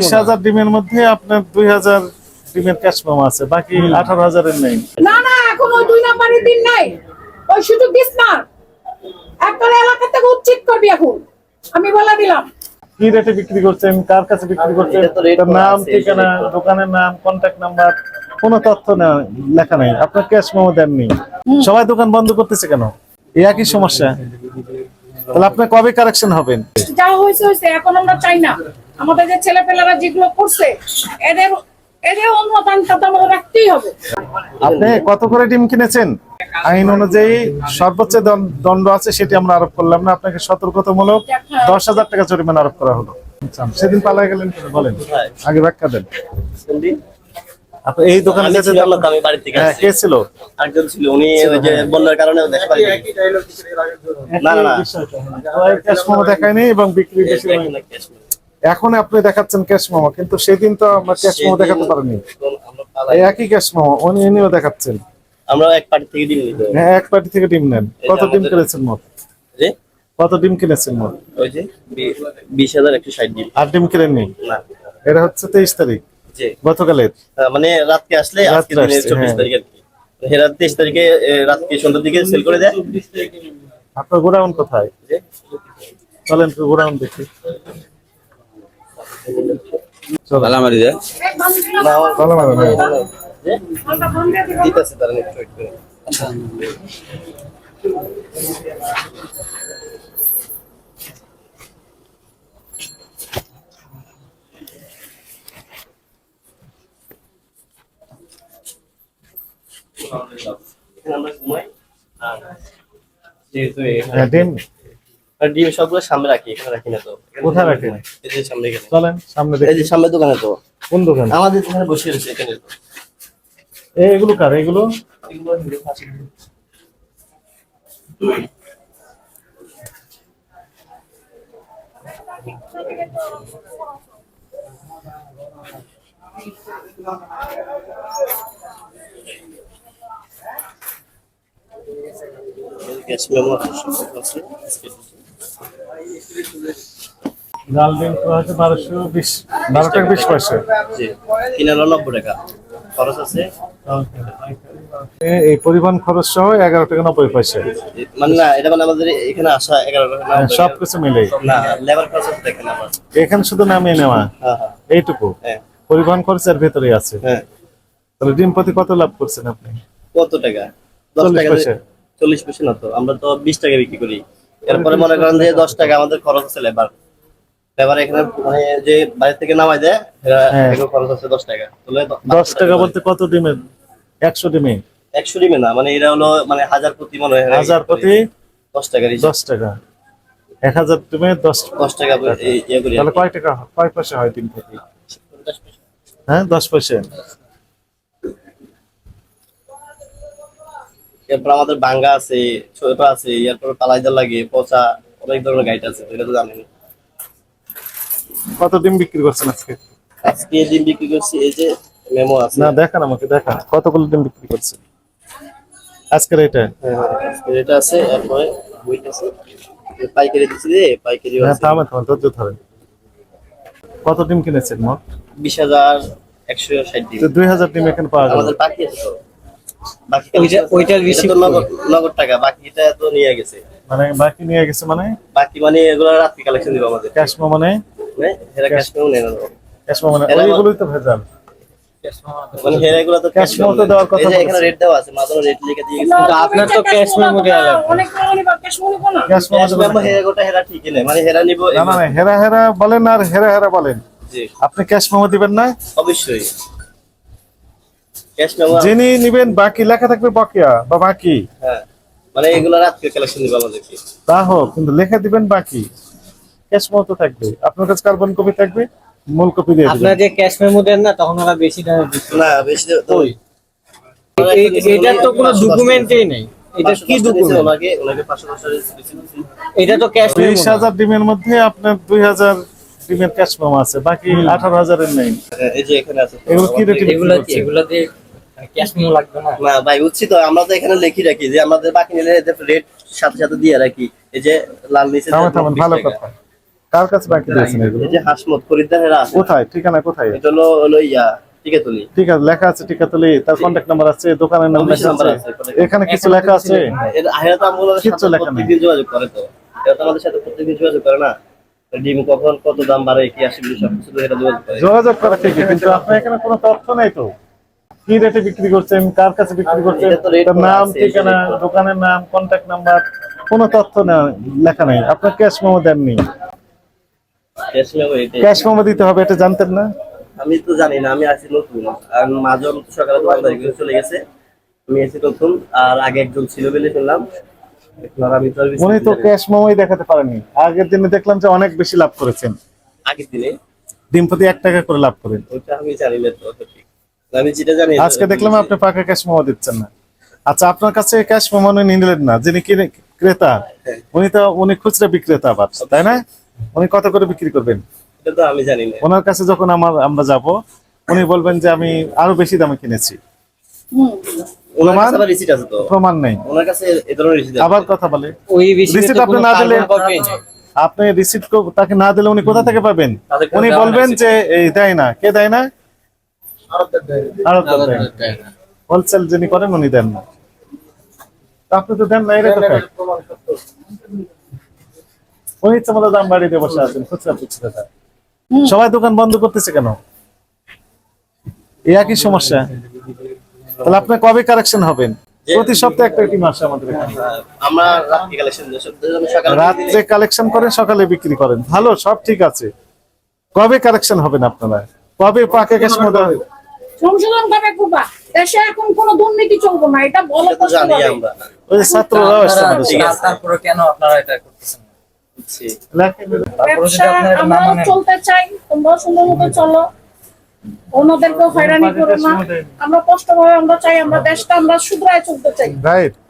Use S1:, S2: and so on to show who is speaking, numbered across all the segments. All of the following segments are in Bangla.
S1: বিশ হাজার ডিমের মধ্যে আপনার দুই হাজার ডিমের ক্যাশ আছে বাকি আঠারো হাজারের নেই।
S2: না না এখন ওই দুই নাম্বারের দিন নাই। ওই সুযোগ দিস না। একবারে এলাকা থেকে উচ্ছেদ করবি এখন। আমি বলে দিলাম।
S1: কি রেটে বিক্রি করছেন? কার কাছে বিক্রি করছেন? তার নাম ঠিকানা দোকানের নাম কন্ট্যাক্ট নাম্বার কোনো তথ্য লেখা নেই। আপনার ক্যাশ মেমো দেননি। সবাই দোকান বন্ধ করতেছে কেন? এই একই সমস্যা। তাহলে আপনি কবে কারেকশন হবেন
S2: যা হয়েছে হয়েছে এখন আমরা চাই না। আমাদের যে ছেলেপেলেরা যেগুলো করছে এদের এদের অনুদানটা তো আমাদের রাখতেই হবে।
S1: আপনি কত করে ডিম কিনেছেন? আইন অনুযায়ী সর্বোচ্চ দণ্ড আছে সেটি আমরা আরোপ করলাম না। আপনাকে সতর্কতামূলক দশ হাজার টাকা জরিমানা আরোপ করা হলো। সেদিন পালাই গেলেন বলেন। আগে ব্যাখ্যা দেন। এই দোকানে
S3: আমি
S1: যেতে
S3: ছিলাম না তো, আমি বাড়ি থেকে
S1: কে ছিল?
S3: আরেকজন ছিল উনি যে বন্যার কারণে না, না, না।
S1: দেখায়নি এবং বিক্রি বেশি
S3: না, নেই।
S1: এখন আপনি দেখাচ্ছেন ক্যাশ মোমো কিন্তু সেদিন তো আমরা ক্যাশ মোমো দেখাতে পারিনি। একই ক্যাশ মোমো উনি ইনিও দেখাচ্ছেন।
S3: আমরা এক পার্টি থেকে ডিম নিতে
S1: হ্যাঁ এক পার্টি থেকে ডিম নেন। কত ডিম কিনেছেন মোট? কত ডিম কিনেছেন মোট?
S3: ওই যে বিশ হাজার একশো ষাট ডিম।
S1: আর ডিম কিনেননি?
S3: না।
S1: এটা হচ্ছে তেইশ তারিখ। গতকালের।
S3: মানে রাতকে আসলে আজকে দিনের চব্বিশ
S1: হ্যাঁ।
S3: তারিখ আর কি। হেরা তেইশ তারিখে রাতকে সন্ধ্যার দিকে সেল করে দেয়।
S1: আপনার গোডাউন কোথায়? চলেন গোডাউন দেখি চলো
S4: আলামারি যায়
S2: এই বান্ধবীরা
S3: না, আমার-। দিতেছে তারা একটু wait করে। আমরা ঘুমাই আর যেহেতু এখানে-
S1: ডিম
S3: সবগুলো সামনে রাখি এখানে রাখি না তো।
S1: কোথায় রাখেন?
S3: এই যে সামনে এখানে।
S1: চলেন সামনে
S3: এই যে সামনে দোকানে তো।
S1: কোন দোকান?
S3: আমাদের এখানে বসে রয়েছে এখানে তো।
S1: এই এগুলো কার? এগুলো?
S3: এগুলো হিরো ফাঁসি গ্যাস মেমো আছে
S1: লাল ডিম আছে বারোশো বিশ বারো টাকা। বিশ পয়সা।
S3: জি। তিন হাজার নব্বই টাকা। খরচ আছে।
S1: এই পরিবহন খরচ সহ এগারো টাকা নব্বই পয়সা।
S3: মানে না এটা মানে আমাদের এখানে আসা এগারো টাকা
S1: সব কিছু মিলে
S3: না লেবার খরচ আছে
S1: এখানে শুধু নামিয়ে নেওয়া।
S3: হ্যাঁ হ্যাঁ।
S1: এইটুকু।
S3: হ্যাঁ।
S1: পরিবহন খরচের ভেতরে আছে।
S3: হ্যাঁ।
S1: তাহলে ডিম প্রতি কত লাভ করছেন আপনি?
S3: কত টাকা? দশ টাকা
S1: পয়সা।
S3: চল্লিশ পয়সা না তো আমরা তো বিশ টাকা বিক্রি করি। এরপরে মনে করেন যে দশ টাকা আমাদের খরচ আছে লেবার লেবার এখানে মানে যে বাইরে থেকে নামাই দেয়
S1: হ্যাঁ।
S3: এগুলো খরচ আছে দশ টাকা।
S1: দশ টাকা বলতে কত ডিমের? একশো ডিমে?
S3: একশো ডিমে না মানে এরা হলো মানে হাজার প্রতি মনে হয়।
S1: হাজার প্রতি?
S3: দশ টাকা
S1: দশ টাকা। এক হাজার ডিমে দশ
S3: দশ টাকা ইয়ে
S1: তাহলে কয় টাকা? কয় পয়সা হয় ডিম হ্যাঁ দশ পয়সা।
S3: এরপর আমাদের বাঙ্গা আছে ছোট আছে এরপর পালাইদার লাগে পচা অনেক ধরনের গাইড আছে এটা তো জানেন
S1: কত ডিম বিক্রি করছেন আজকে?
S3: আজকে ডিম বিক্রি করছি এই যে মেমো আছে।
S1: না দেখান আমাকে দেখান। কতগুলো ডিম বিক্রি করছেন? আজকের এটা?
S3: হ্যাঁ, আজকে এটা আছে এরপরে হুইট আছে। পাইকারি দিচ্ছি রে পাইকারি
S1: হ্যাঁ
S3: আছে।
S1: থামে থামে ধৈর্য ধরেন। কত ডিম কিনেছেন মোট
S3: বিশ হাজার একশো ষাট ডিম।
S1: তো দুই হাজার ডিম এখানে পাওয়া গেল
S3: আমাদের বাকি আছে তো বাকি
S4: ওইটা- ওইটার বেশি
S3: এটা তো নগদ নগদ টাকা বাকিটা তো নিয়ে গেছে
S1: মানে বাকি নিয়ে গেছে মানে
S3: বাকি মানে এগুলো রাত্রি কালেকশন দিব আমাদের
S1: ক্যাশ মানে
S3: মানে হেরা ক্যাশ মেমো নেই না
S1: ক্যাশ মানে ওইগুলোই তো ভেজাল
S3: মানে হেরা এগুলো তো
S1: Cash memo তো দেওয়ার কথা
S3: এখানে রেট দেওয়া আছে মাত্র রেট লিখে দিয়ে গেছে
S2: কিন্তু
S4: আপনার তো দেয়া লাগবে।
S2: অনেক মনে ক্যাশ মনে
S1: ক্যাশ
S3: ক্যাশ মেমো হেরা গোটা হেরা ঠিকই নেই মানে হেরা নিব
S1: না না না, হেরা হেরা বলেন আর হেরা হেরা বলেন
S3: জি
S1: আপনি ক্যাশ মেমো দিবেন না
S3: অবশ্যই
S1: যিনি নিবেন বাকি লেখা থাকবে বকেয়া বা বাকি।
S3: হ্যাঁ মানে এগুলো রাত্রে কালেকশন দিব আমাদেরকে।
S1: তা হোক কিন্তু লেখা দিবেন বাকি। ক্যাশ মেমো থাকবে। আপনার কাছে কার্বন কপি থাকবে মূল কপি দিয়ে
S4: আপনারা যে ক্যাশ মেমো দেন না তখন ওরা বেশি দামে
S3: না বেশি তো
S4: করে। তো কোনো ডকুমেন্টই নেই। এটা কি ডকুমেন্ট
S3: পাঁচশো দিছি, দিছি।
S4: এটা তো ক্যাশ মেমো
S1: বিশ হাজার ডিমের মধ্যে আপনার দুই হাজার ডিমের ক্যাশ মেমো আছে বাকি আঠারো হাজারের নেই।
S3: হ্যাঁ, এই যে এখানে আছে।
S1: এগুলো কি রেটে
S4: এগুলা
S1: করছেন?
S4: দিয়ে ক্যাশ মেমো লাগবে না।
S3: না ভাই বুঝছি তো আমরা তো এখানে লিখি রাখি যে আমাদের বাকি নিলে রেট সাথে সাথে দিয়ে রাখি। এই যে লাল নিচে
S1: ভালো কথা। কার কাছে বাকি দিয়েছেন এগুলো?
S3: এই যে হাসমত খরিদ্দারেরা আছে।
S1: কোথায়? ঠিকানা কোথায়?
S3: এটা হলো হলো ইয়া টিকাতলি।
S1: ঠিক আছে লেখা আছে টিকাতলি। তার কন্ট্যাক্ট নাম্বার আছে দোকানের নাম লেখা
S3: নাম্বার
S1: আছে
S3: আছে,
S1: এখানে কিছু লেখা আছে?
S3: এর
S1: লেখা নেই।
S3: যোগাযোগ করে তো। আমাদের সাথে প্রত্যেকদিন যোগাযোগ করে না। ডিম কখন কত দাম বাড়ে কি যোগাযোগ করা
S1: ঠিকই কিন্তু আপনার এখানে কোনো তথ্য নেই তো? কি রেটে বিক্রি করছেন কার কাছে বিক্রি করছেন? নাম ঠিকানা দোকানের নাম কন্ট্যাক্ট নাম্বার কোনো তথ্য লেখা নাই। আপনার ক্যাশ মেমো দেননি।
S3: ক্যাশ মেমো
S1: দিতে হবে এটা জানতেন না?
S3: আমি তো জানি না আমি আছি নতুন। আর মাজন সকালে দোকানদারি করে চলে গেছে। আমি আছি নতুন আর আগে একজন ছিল বলে শুনলাম।
S1: উনি তো ক্যাশ মেমোই দেখাতে পারেননি। আগের দিনে দেখলাম যে অনেক বেশি লাভ করেছেন।
S3: আগের দিনে?
S1: ডিম প্রতি এক টাকা করে লাভ করেন।
S3: ওইটা আমি জানি না তো আমি যেটা জানি
S1: আজকে দেখলাম আপনি পাকা ক্যাশ মেমো দিচ্ছেন না। আচ্ছা আপনার কাছে ক্যাশ মেমো নিলেন না যিনি কিনে- ক্রেতা উনি তো উনি খুচরা বিক্রেতা আবার তাই না? উনি কত করে বিক্রি করবেন?
S3: এটা তো আমি জানি না।
S1: ওনার কাছে যখন আমার আমরা যাব উনি বলবেন যে আমি আরও বেশি দামে কিনেছি।
S2: হুম।
S1: প্রমাণ?
S3: আবার রিসিট আছে তো।
S1: প্রমাণ নেই।
S3: ওনার কাছে এই ধরনের রিসিট
S1: আবার কথা বলে।
S4: ওই
S1: আপনি না দিলে- আপনি রিসিপ্ট তাকে না দিলে উনি কোথা থেকে পাবেন? উনি বলবেন যে এই দেয় না। কে দেয় না? হোলসেল যিনি করেন উনি দেন না। আপনি তো দেন না উনি ইচ্ছা মতো দাম বাড়িয়ে দিয়ে বসে আছেন খুচরা বিক্রেতা। সবাই দোকান বন্ধ করতেছে কেন? একই সমস্যা? তাহলে আপনার কবে কারেকশন হবেন? প্রতি সপ্তাহে একটা টিম আসে আমাদের এখানে?
S3: আমরা রাত্রি কালেকশন সকালে
S1: রাত্রে কালেকশন করেন সকালে বিক্রি করেন। ভালো সব ঠিক আছে। কবে কালেকশন হবেন আপনারা? কবে পাকে ক্যাশ
S2: সংশোধন করবে কুবা দেশে এখন কোনো দুর্নীতি চলবো না এটা বলো।
S5: তারপরে কেন আপনারা এটা করতেছেন?
S2: আমরাও চলতে চাই তোমরাও সুন্দর মতো চলো। অন্যদেরকেও হয়রানি করো না। আমরা কষ্ট করে আমরা চাই আমরা দেশটা আমরা শুধরায় চলতে চাই।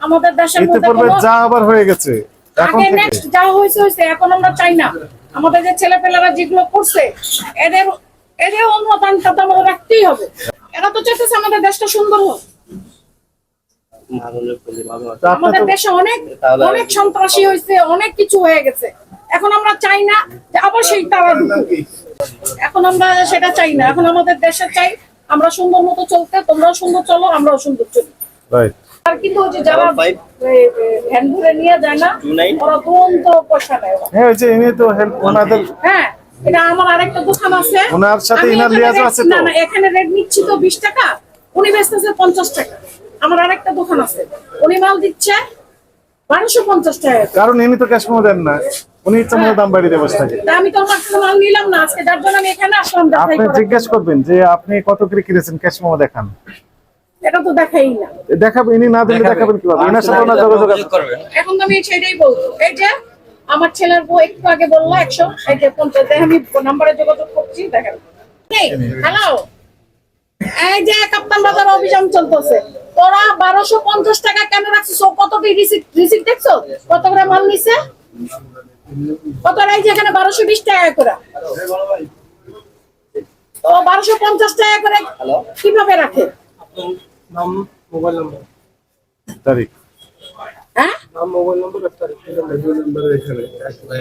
S2: আমাদের দেশের মধ্যে
S1: যা আবার হয়ে গেছে
S2: আগে নেক্সট যা হয়েছে হয়েছে এখন আমরা চাই না। আমাদের যে ছেলেপেলেরা যেগুলো করছে এদের এদের অনুদানটা তো আমাদের রাখতেই হবে। এরা তো চাইতেছে আমাদের দেশটা সুন্দর হোক। আমাদের দেশে অনেক অনেক সন্ত্রাসী হয়েছে অনেক কিছু হয়ে গেছে। এখন আমরা চাই না যে আবার সেই তারা এখন আমরা সেটা চাই না। এখন আমাদের দেশে চাই আমরা সুন্দর মতো চলতে তোমরাও সুন্দর চলো আমরাও সুন্দর চলি। আর কিন্তু ওই যে যারা ভ্যান ঘুরে নিয়ে যায় না. ওরা দুরন্ত পয়সা নেয়
S1: হ্যাঁ ওই যে ইনি তো হেল্প ওনাদের
S2: হ্যাঁ। এটা আমার আরেকটা দোকান আছে।
S1: ওনার সাথে
S2: আমি
S1: ইনার লিয়াজও আছে তো?
S2: না না এখানে রেট নিচ্ছি তো বিশ টাকা উনি বেচতেছে পঞ্চাশ টাকা। আমার আরেকটা দোকান আছে। উনি মাল দিচ্ছে বারোশো পঞ্চাশ টাকা।
S1: কারণ ইনি তো ক্যাশ দেন না। উনি ইচ্ছা মতো দাম বাড়িয়ে দিয়ে বসে থাকে।
S2: তা আমি তো আমার মাল নিলাম না আজকে যার জন্য আমি এখানে আসলাম দেখাই
S1: আপনি জিজ্ঞেস করবেন যে আপনি কত করে কিনেছেন ক্যাশ মেমো দেখান।
S2: এটা তো দেখাই না।
S1: দেখাবেন ইনি না দিলে দেখাবেন কীভাবে? এনার সাথে ওনার যোগাযোগ আছে।
S2: এখন তো আমি সেটাই বলব। এই যে আমার ছেলের বউ একটু আগে বলল একশো পঞ্চাশ। আমি নাম্বারে যোগাযোগ করছি দেখেন। হ্যালো এই যে কাপ্তান বাজার অভিযান চলতেছে। তোরা বারোশো পঞ্চাশ টাকা কেন রাখছিস? ও কত রিসিট রিসিট দেখছ? কত করে মাল নিছে? কত এই যে এখানে? বারোশো বিশ টাকা করে। তো বারোশো পঞ্চাশ টাকা করে কীভাবে রাখে?
S1: তারিখ।
S2: হ্যাঁ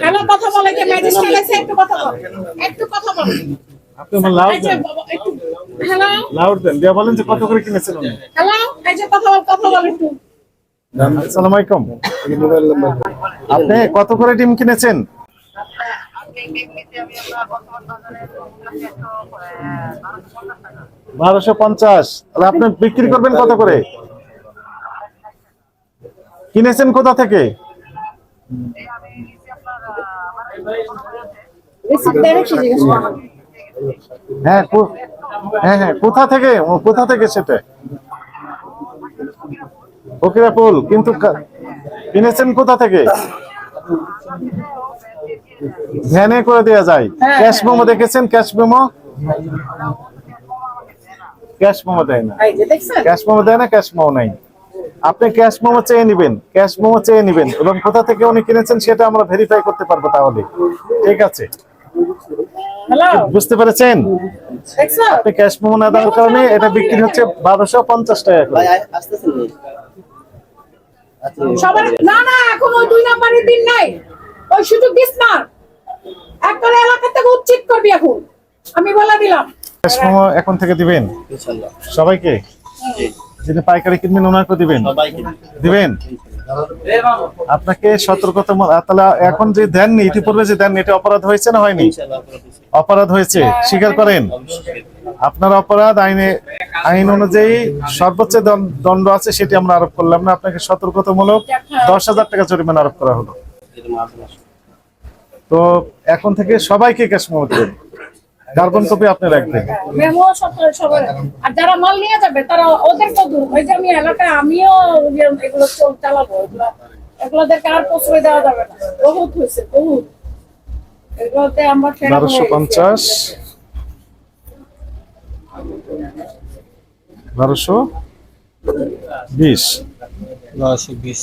S2: হ্যালো কথা বলে যে ম্যাজিস্ট্রেট আছে একটু কথা বল। একটু কথা বল।
S1: আপনি আমার লাউড দেন।
S2: হ্যালো?
S1: লাউড দেন। দিয়ে বলেন যে কত করে কিনেছেন উনি
S2: হ্যালো? এই যে কথা বল কথা বল একটু।
S1: আসসালামু আলাইকুম। আপনি কত করে ডিম কিনেছেন? বারোশো পঞ্চাশ। তাহলে আপনি বিক্রি করবেন কত করে? কিনেছেন কোথা থেকে। হ্যাঁ হ্যাঁ হ্যাঁ কোথা থেকে? কোথা থেকে সেটা? ফকিরাপুল কিন্তু কিনেছেন কোথা থেকে? ভ্যানে করে দেওয়া যায়। ক্যাশ মেমো দেখেছেন? Cash memo? ক্যাশ মেমো দেয় না। ক্যাশ মেমো দেয় না ক্যাশ মেমো নাই। আপনি ক্যাশ মোমো চেয়ে নিবেন ক্যাশ মোমো চেয়ে নিবেন এবং কোথা থেকে উনি কিনেছেন সেটা আমরা ভেরিফাই করতে পারব তাহলে। ঠিক আছে? বুঝতে পেরেছেন? আপনি ক্যাশ মোমো না দেওয়ার কারণে এটা বিক্রি হচ্ছে বারোশো পঞ্চাশ টাকা করে।
S3: ভাই আ- আসতেছেন নি? আচ্ছা,
S2: সবার না না এখন ওই দুই নাম্বারের দিন নাই। ওই সুযোগ দিস না। একবারে এলাকা থেকে উচ্ছেদ করবি এখন। আমি বলে দিলাম।
S1: এখন থেকে দিবেন? সবাইকে?
S3: জি।
S1: যিনি পাইকারি কিনবেন ওনাকে দিবেন? দিবেন? আপনাকে সতর্কতা তাহলে এখন যে দেননি ইতিপূর্বে যে দেননি এটা অপরাধ হয়েছে না হয়নি। অপরাধ হয়েছে। স্বীকার করেন? আপনার অপরাধ আইনে আইন অনুযায়ী সর্বোচ্চ দণ্ড আছে সেটি আমরা আরোপ করলাম না। আপনাকে সতর্কতামূলক দশ হাজার টাকা জরিমানা আরোপ করা হলো। তো এখন থেকে সবাইকে ক্যাশ মেমো দেবেন কার্বন কপি আপনি রাখবেন
S2: মেমো সব- সবাই আর যারা মাল নিয়ে যাবে তারা ওদের কত ওই যে আমি এলাকায় আমিও এগুলো চল চালাবো এগুলো এগুলোদেরকে আর প্রশ্রয় দেওয়া যাবে না। বহুত হয়েছে বহুত। এগুলোতে আমরা
S1: বারোশো পঞ্চাশ। বারোশো বিশ।
S4: নয়শো বিশ।